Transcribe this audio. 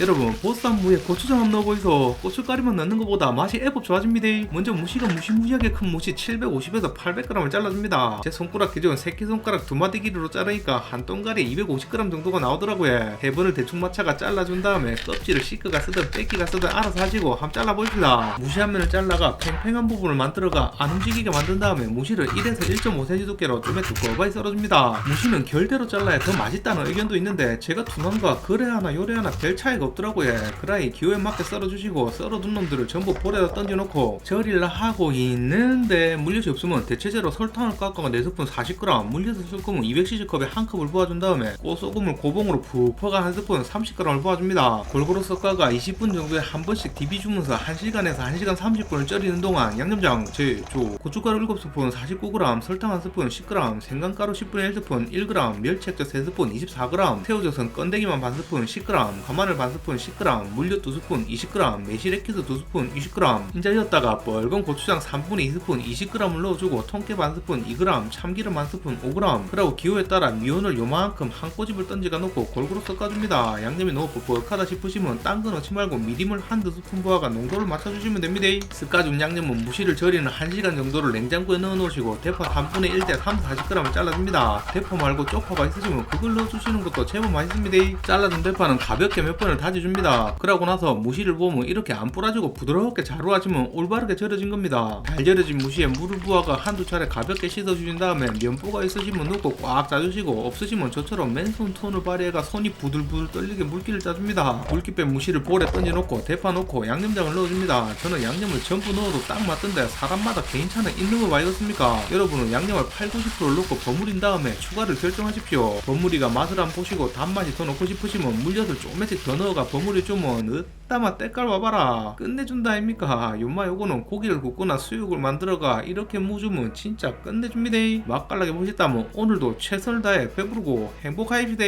여러분 보쌈 무에 고추장 한번 넣어보이소 고춧가루만 넣는 것보다 맛이 애법 좋아집니다. 먼저 무시가 무시무시하게 큰 무시 750에서 800g을 잘라줍니다. 제 손가락 기준 새끼손가락 두 마디 길이로 자르니까 한 동가리에 250g 정도가 나오더라고요. 해번을 대충 맞춰가 잘라준 다음에 껍질을 씻거가 쓰든 뺏기가 쓰든 알아서 하시고 한번 잘라보십시다. 무시 한 면을 잘라가 팽팽한 부분을 만들어가 안 움직이게 만든 다음에 무시를 1에서 1.5cm 두께로 좀에 두꺼워이 썰어줍니다. 무시는 결대로 잘라야 더 맛있다는 의견도 있는데 제가 둔함과 그래 하나 요래 하나 별 차이가 없더라고요. 그라이 기호에 맞게 썰어주시고 썰어둔 놈들을 전부 볼에다 던져놓고 절일라 하고 있는데 물엿이 없으면 대체제로 설탕을 깎아가 4스푼 40g 물엿을 쓸 거면 200cc컵에 한 컵을 부어준 다음에 꽃소금을 고봉으로 푹 퍼가 한 스푼 30g을 부어줍니다. 골고루 섞어가 20분 정도에 한 번씩 디비주면서 1시간에서 1시간 30분을 쪄리는 동안 양념장 제조 고춧가루 7스푼 49g 설탕 1스푼 10g 생강가루 10분의 1스푼 1g 멸치액젓 3스푼 24g 새우젓은 건더기만 반 스푼 10g 가마늘 반 스푼 10g 물엿 2스푼 20g 매실액기스 2스푼 20g 인자였다가 뻘건 고추장 3분의 2스푼 20g을 넣어주고 통깨 반 스푼 2g 참기름 한 스푼 5g 그리고 기호에 따라 미온을 요만큼 한 꼬집을 던지가 넣고 골고루 섞어줍니다. 양념이 너무 뻑뻑하다 싶으시면 딴 거 넣지 말고 미림을 한두 스푼 부어가 농도를 맞춰주시면 됩니다. 습가준 양념은 무시를 절이는 1시간 정도를 냉장고에 넣어 놓으시고 대파 3분의 1대 3, 40g을 잘라줍니다. 대파 말고 쪽파가 있으시면 그걸 넣어주시는 것도 제법 맛있습니다. 잘라준 대파는 가볍게 몇 번을 다져줍니다. 그러고 나서 무시를 보면 이렇게 안 부러지고 부드럽게 자루아지면 올바르게 절여진 겁니다. 잘 절여진 무시에 물을 부어가 한두 차례 가볍게 씻어주신 다음에 면보가 있으시면 넣고 꽉 짜주시고 없으시면 저처럼 맨손 톤을 발휘해가 손이 부들부들 떨리게 물기를 짜줍니다. 물기 뺀 무시를 볼에 던져놓고 대파 넣고 양념장을 넣어줍니다. 저는 양념을 전부 넣어도 딱 맞던데 사람마다 개인차는 있는 거 말겠습니까? 여러분은 양념을 8, 90%를 넣고 버무린 다음에 추가를 결정하십시오. 버무리가 맛을 한번 보시고 단맛이 더 넣고 싶으시면 물엿을 조금씩 더 넣어 가 버무려 주면 으따마 때깔 와봐라. 끝내준다 아닙니까? 요마 요거는 고기를 굽거나 수육을 만들어가 이렇게 무주면 진짜 끝내줍니다. 맛깔나게 보셨다면 오늘도 최선을 다해 배부르고 행복하십시다